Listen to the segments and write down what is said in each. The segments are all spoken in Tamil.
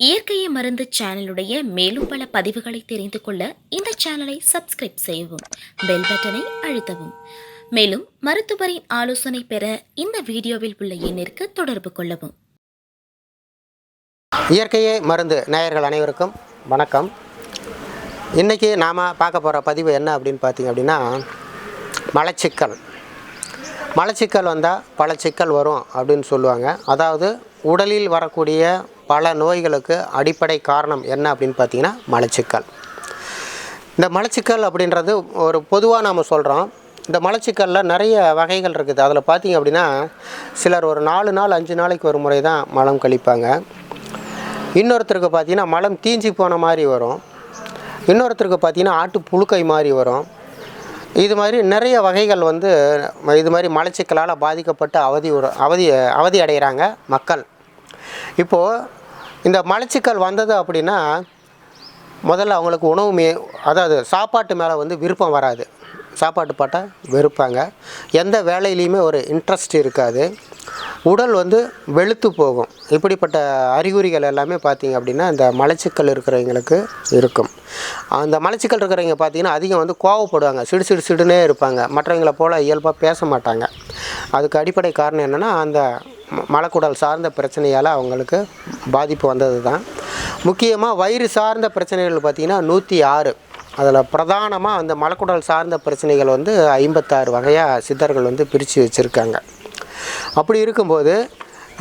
இயற்கையை மருந்து சேனலுடைய மேலும் பல பதிவுகளை தெரிந்து கொள்ள இந்த சேனலை சப்ஸ்கிரைப் செய்யவும் பெல் பட்டனை அழுத்தவும். மேலும் மருத்துவரின் ஆலோசனை பெற இந்த வீடியோவில் உள்ள எண்ணிற்கு தொடர்பு கொள்ளவும். இயற்கையை மருந்து நேயர்கள் அனைவருக்கும் வணக்கம். இன்றைக்கி நாம் பார்க்க போகிற பதிவு என்ன அப்படின்னு பார்த்தீங்க அப்படின்னா மலச்சிக்கல். மலச்சிக்கல் வந்தால் பல சிக்கல் வரும் அப்படின்னு சொல்லுவாங்க. அதாவது உடலில் வரக்கூடிய பல நோய்களுக்கு அடிப்படை காரணம் என்ன அப்படின்னு பார்த்தீங்கன்னா மலச்சிக்கல். இந்த மலச்சிக்கல் அப்படின்றது ஒரு பொதுவாக நாம் சொல்கிறோம் இந்த மலச்சிக்கலில் நிறைய வகைகள் இருக்குது. அதில் பார்த்தீங்க அப்படின்னா சிலர் ஒரு நாலு நாள் அஞ்சு நாளைக்கு ஒரு முறை தான் மலம் கழிப்பாங்க. இன்னொருத்தருக்கு பார்த்தீங்கன்னா மலம் தீஞ்சி போன மாதிரி வரும். இன்னொருத்தருக்கு பார்த்தீங்கன்னா ஆட்டு புழுக்கை மாதிரி வரும். இது மாதிரி நிறைய வகைகள் வந்து இது மாதிரி மலச்சிக்கலால் பாதிக்கப்பட்டு அவதி அவதி அவதி அடைகிறாங்க மக்கள். இப்போது இந்த மலச்சிக்கல் வந்தது அப்படின்னா முதல்ல அவங்களுக்கு உணவு மே அதாவது சாப்பாட்டு மேலே வந்து விருப்பம் வராது. சாப்பாட்டு பாட்டை வெறுப்பாங்க. எந்த வேலையிலையுமே ஒரு இன்ட்ரெஸ்ட் இருக்காது. உடல் வந்து வெளுத்து போகும். இப்படிப்பட்ட அறிகுறிகள் எல்லாமே பார்த்தீங்க அப்படின்னா இந்த மலச்சிக்கல் இருக்கிறவங்களுக்கு இருக்கும். அந்த மலச்சிக்கல் இருக்கிறவங்க பார்த்தீங்கன்னா அதிகம் வந்து கோவப்படுவாங்க. சிடு சிடு சிடுனே இருப்பாங்க. மற்றவங்களை போல் இயல்பாக பேச மாட்டாங்க. அதுக்கு அடிப்படை காரணம் என்னென்னா அந்த மலக்குடல் சார்ந்த பிரச்சனையால் அவங்களுக்கு பாதிப்பு வந்தது தான் முக்கியமாக வயிறு சார்ந்த பிரச்சனைகள் பார்த்திங்கன்னா நூற்றி ஆறு. அதில் பிரதானமாக அந்த மலக்குடல் சார்ந்த பிரச்சனைகள் வந்து ஐம்பத்தாறு வகையாக சித்தர்கள் வந்து பிரித்து வச்சுருக்காங்க. அப்படி இருக்கும்போது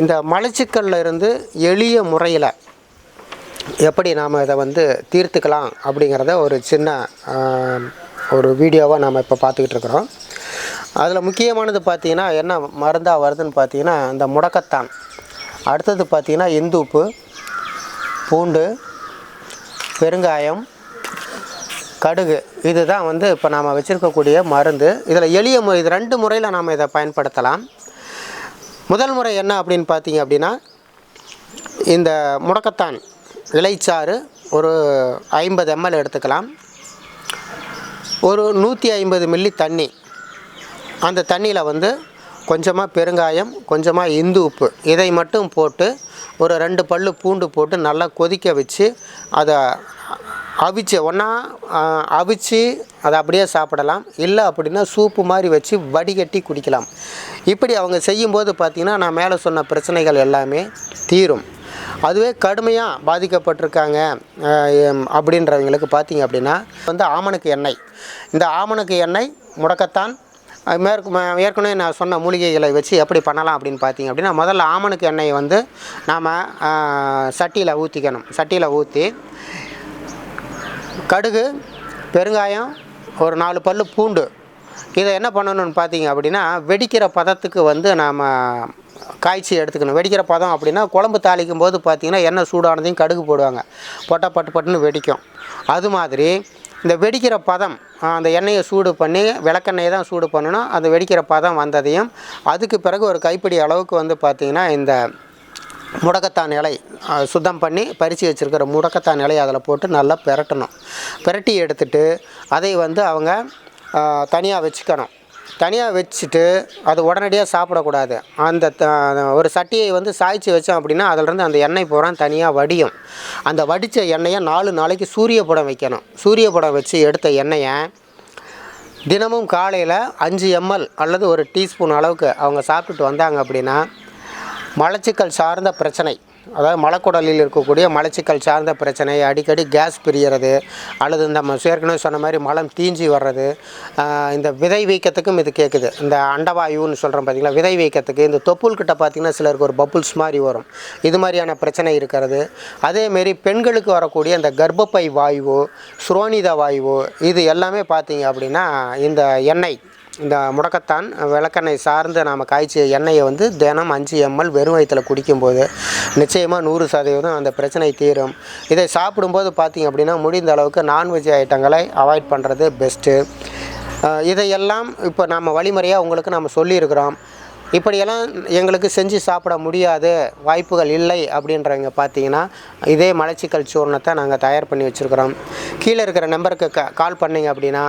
இந்த மலச்சிக்கல்ல இருந்து எளிய முறையில் எப்படி நாம் இதை வந்து தீர்த்துக்கலாம் அப்படிங்கிறத ஒரு சின்ன ஒரு வீடியோவாக நாம் இப்போ பார்த்துக்கிட்டு இருக்கிறோம். அதில் முக்கியமானது பார்த்தீங்கன்னா என்ன மருந்தாக வருதுன்னு பார்த்தீங்கன்னா இந்த முடக்கத்தான். அடுத்தது பார்த்திங்கன்னா இந்துப்பு பூண்டு பெருங்காயம் கடுகு. இதுதான் வந்து இப்போ நாம் வச்சுருக்கக்கூடிய மருந்து. இதில் எளிய முறை இது ரெண்டு முறையில் நாம் இதை பயன்படுத்தலாம். முதல் முறை என்ன அப்படின்னு பார்த்தீங்க அப்படின்னா இந்த முடக்கத்தான் இலைச்சாறு ஒரு ஐம்பது எம்எல் எடுத்துக்கலாம். ஒரு நூற்றி ஐம்பது மில்லி தண்ணி. அந்த தண்ணியில் வந்து கொஞ்சமாக பெருங்காயம் கொஞ்சமாக இந்து உப்பு இதை மட்டும் போட்டு ஒரு ரெண்டு பல்லு பூண்டு போட்டு நல்லா கொதிக்க வச்சு அதை அவிச்சு ஒன்றா அவிச்சு அதை அப்படியே சாப்பிடலாம். இல்லை அப்படின்னா சூப்பு மாதிரி வச்சு வடிகட்டி குடிக்கலாம். இப்படி அவங்க செய்யும்போது பார்த்திங்கன்னா நான் மேலே சொன்ன பிரச்சனைகள் எல்லாமே தீரும். அதுவே கடுமையாக பாதிக்கப்பட்டிருக்காங்க அப்படின்றவங்களுக்கு பார்த்திங்க அப்படின்னா வந்து ஆமணக்கு எண்ணெய். இந்த ஆமணக்கு எண்ணெய் முடக்கத்தான் மேற்கு ஏற்கனவே நான் சொன்ன மூலிகைகளை வச்சு எப்படி பண்ணலாம் அப்படின்னு பார்த்தீங்க அப்படின்னா முதல்ல ஆமணக்கு எண்ணெயை வந்து நாம் சட்டியில் ஊற்றிக்கணும் சட்டியில் ஊற்றி கடுகு பெருங்காயம் ஒரு நாலு பல் பூண்டு. இதை என்ன பண்ணணும்னு பார்த்தீங்க அப்படின்னா வெடிக்கிற பதத்துக்கு வந்து நாம் காய்ச்சி எடுத்துக்கணும். வெடிக்கிற பதம் அப்படின்னா குழம்பு தாளிக்கும் போது பார்த்திங்கன்னா எண்ணெய் சூடானதையும் கடுகு போடுவாங்க. போட்டால் பட்டு பட்டுன்னு வெடிக்கும். அது மாதிரி இந்த வெடிக்கிற பதம் அந்த எண்ணெயை சூடு பண்ணி விளக்கெண்ணெயை தான் சூடு பண்ணணும். அந்த வெடிக்கிற பதம் வந்ததையும் அதுக்கு பிறகு ஒரு கைப்பிடி அளவுக்கு வந்து பார்த்திங்கன்னா இந்த முடக்கத்தான் இலை சுத்தம் பண்ணி பறித்து வச்சுருக்கிற முடக்கத்தான் இலையை அதில் போட்டு நல்லா பிரட்டணும். பிரட்டி எடுத்துட்டு அதை வந்து அவங்க தனியாக வச்சுக்கணும். தனியாக வச்சுட்டு அது உடனடியாக சாப்பிடக்கூடாது. அந்த த- ஒரு சட்டியை வந்து சாய்ச்சி வச்சோம் அப்படின்னா அதிலிருந்து அந்த எண்ணெய் பூரா தனியாக வடியும். அந்த வடித்த எண்ணெயை நாலு நாளைக்கு சூரிய படம் வைக்கணும். சூரிய படம் வச்சு எடுத்த எண்ணெயை தினமும் காலையில் அஞ்சு எம்எல் அல்லது ஒரு டீஸ்பூன் அளவுக்கு அவங்க சாப்பிட்டுட்டு வந்தாங்க அப்படின்னா மலச்சிக்கல் சார்ந்த பிரச்சனை. அதாவது மலக்குடலில் இருக்கக்கூடிய மலச்சிக்கல் சார்ந்த பிரச்சனை அடிக்கடி கேஸ் பிரியறது அல்லது இந்த ம- ஏற்கனவே சொன்ன மாதிரி மலம் தீஞ்சி வர்றது இந்த விதை வீக்கத்துக்கும் இது கேட்குது இந்த அண்டவாயுன்னு சொல்கிறோம் பார்த்தீங்களா விதை வீக்கத்துக்கு இந்த தொப்புள் கிட்ட பார்த்தீங்கன்னா சிலருக்கு ஒரு பப்புள்ஸ் மாதிரி வரும். இது மாதிரியான பிரச்சனை இருக்கிறது. அதேமாரி பெண்களுக்கு வரக்கூடிய இந்த கர்ப்பப்பை வாயுவோ சுரோனித வாயுவோ இது எல்லாமே பார்த்தீங்க அப்படின்னா இந்த எண்ணெய். இந்த முடக்கத்தான் விளக்கெண்ணெய் சார்ந்து நாம் காய்ச்சிய எண்ணெயை வந்து தினம் அஞ்சு எம்எல் வெறும் வயிற்றில் குடிக்கும்போது நிச்சயமாக நூறு சதவீதம் அந்த பிரச்சனை தீரும். இதை சாப்பிடும்போது பார்த்திங்க அப்படின்னா முடிந்த அளவுக்கு நான்வெஜ் ஐட்டங்களை அவாய்ட் பண்ணுறது பெஸ்ட்டு இதையெல்லாம் இப்போ நம்ம வழிமுறையாக உங்களுக்கு நம்ம சொல்லியிருக்கிறோம். இப்படியெல்லாம் எங்களுக்கு செஞ்சு சாப்பிட முடியாது வாய்ப்புகள் இல்லை அப்படின்றவங்க பார்த்தீங்கன்னா இதே மலச்சிக்கல் சூர்ணத்தை நாங்கள் தயார் பண்ணி வச்சுருக்கிறோம். கீழே இருக்கிற நம்பருக்கு க கால் பண்ணிங்க அப்படின்னா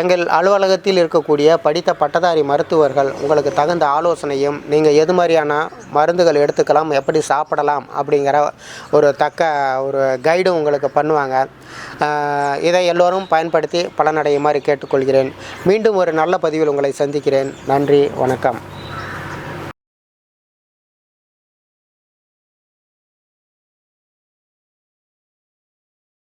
எங்கள் அலுவலகத்தில் இருக்கக்கூடிய படித்த பட்டதாரி மருத்துவர்கள் உங்களுக்கு தகுந்த ஆலோசனையும் நீங்கள் எது மாதிரியான மருந்துகள் எடுத்துக்கலாம் எப்படி சாப்பிடலாம் அப்படிங்கிற ஒரு தக்க ஒரு கைடும் உங்களுக்கு பண்ணுவாங்க. இதை எல்லோரும் பயன்படுத்தி பலனடையுமாறு கேட்டுக்கொள்கிறேன். மீண்டும் ஒரு நல்ல பதிவில் உங்களை சந்திக்கிறேன். நன்றி வணக்கம்.